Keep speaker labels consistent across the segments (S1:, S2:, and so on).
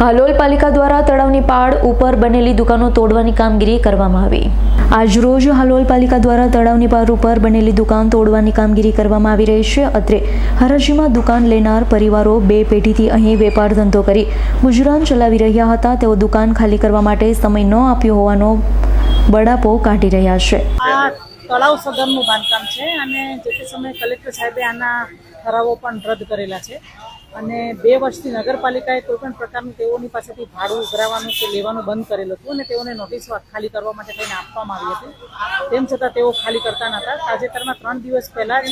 S1: હાલોલ પાલિકા દ્વારા તળાવની પાળ ઉપર બનેલી દુકાનો તોડવાની કામગીરી કરવામાં આવી. આજરોજ હાલોલ પાલિકા દ્વારા તળાવની પાળ ઉપર બનેલી દુકાન તોડવાની કામગીરી કરવામાં આવી રહી છે. અત્રે હરાજીમાં દુકાન લેનાર પરિવારો બે પેઢીથી અહીં વેપાર ધંધો કરી ગુજરાન ચલાવી રહ્યા હતા. તેઓ દુકાન ખાલી કરવા માટે સમય ન આપ્યો હોવાનો બડાપો કાઢી રહ્યા છે.
S2: તળાવ સદનનું બાંધકામ છે અને જે તે સમયે કલેક્ટર સાહેબે આના ઠરાવો પણ રદ કરેલા છે. અને બે વર્ષથી નગરપાલિકાએ કોઈ પણ પ્રકારનું તેઓની પાસેથી ભાડું ઉઘરાવવાનું કે લેવાનું બંધ કરેલું હતું અને તેઓને નોટિસ ખાલી કરવા માટે થઈને આપવામાં આવી હતી. તેમ છતાં તેઓ ખાલી કરતા નહોતા તાજેતરમાં ત્રણ દિવસ પહેલાં જ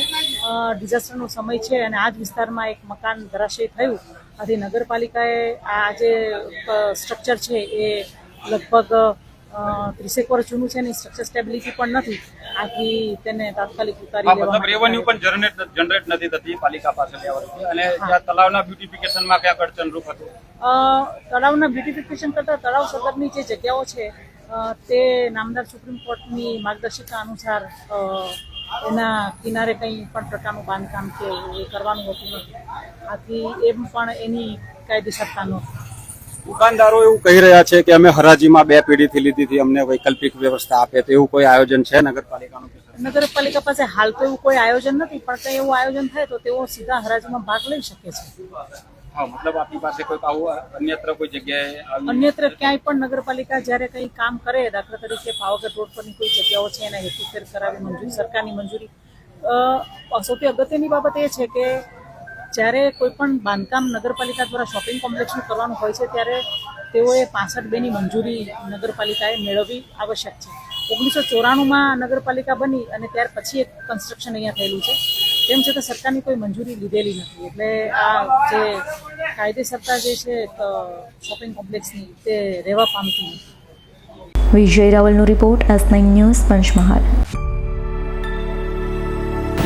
S2: ડિઝાસ્ટરનો સમય છે અને આ જ વિસ્તારમાં એક મકાન ધરાશય થયું. આથી નગરપાલિકાએ આ જે સ્ટ્રક્ચર છે એ લગભગ ત્રીસેક વર્ષ જૂનું છે ને સ્ટ્રક્ચર સ્ટેબિલિટી પણ નથી. આથી તેને તાત્કાલિક ઉતારી
S3: મતલબ રેવન્યુ પણ જનરેટ જનરેટ નથી થતી પાલિકા પાસે બે વર્ષથી અને તળાવના બ્યુટિફિકેશનમાં ક્યાંક અડચણરૂપ હતું?
S2: તળાવના બ્યુટિફિકેશન કરતાં તળાવ સદરની જે જગ્યાઓ છે તે નામદાર સુપ્રીમ કોર્ટની માર્ગદર્શિકા અનુસાર એના કિનારે કંઈ પણ પ્રકારનું બાંધકામ કે એ કરવાનું હોતું નથી. આથી એમ પણ એની કાયદેસરતા નહોતી
S3: દુકાનદારો એવું કહી રહ્યા છે કે અમે હરાજીમાં બે પેઢીથી લીધી હતી અમને વૈકલ્પિક વ્યવસ્થા આપે તો એવું કોઈ આયોજન છે નગરપાલિકાનું
S2: નગરપાલિકા પાસે હાલ તો એવું કોઈ આયોજન નથી પણ કંઈ એવું આયોજન થાય તો તેઓ સીધા હરાજીમાં ભાગ લઈ શકે છે.
S3: હા મતલબ આપની પાસે કોઈ આવું અન્યત્ર કોઈ જગ્યાએ
S2: અન્યત્ર ક્યાંય પણ નગરપાલિકા જ્યારે કંઈ કામ કરે દાખલા તરીકે પાવાગઢ રોડ પરની કોઈ જગ્યાઓ છે એના હેતુફેર કરાવી મંજૂરી સરકારની મંજૂરી. સૌથી અગત્યની બાબત એ છે કે જ્યારે કોઈ પણ બાંધકામ નગરપાલિકા દ્વારા શોપિંગ કોમ્પ્લેક્સનું કરવાનું હોય છે, ત્યારે તેઓએ પાસઠ બેની મંજૂરી નગરપાલિકાએ મેળવવી આવશ્યક છે. ઓગણીસો ચોરાણુંમાં નગરપાલિકા બની અને ત્યાર પછી એક કન્સ્ટ્રક્શન અહીંયા થયેલું છે. તેમ છતાં સરકારની કોઈ મંજૂરી લીધેલી નથી. એટલે આ જે કાયદેસરતા જે છે શોપિંગ કોમ્પ્લેક્સની તે રહેવા પામતી
S1: Vijay રાવલનો report S nine news Panchmahal.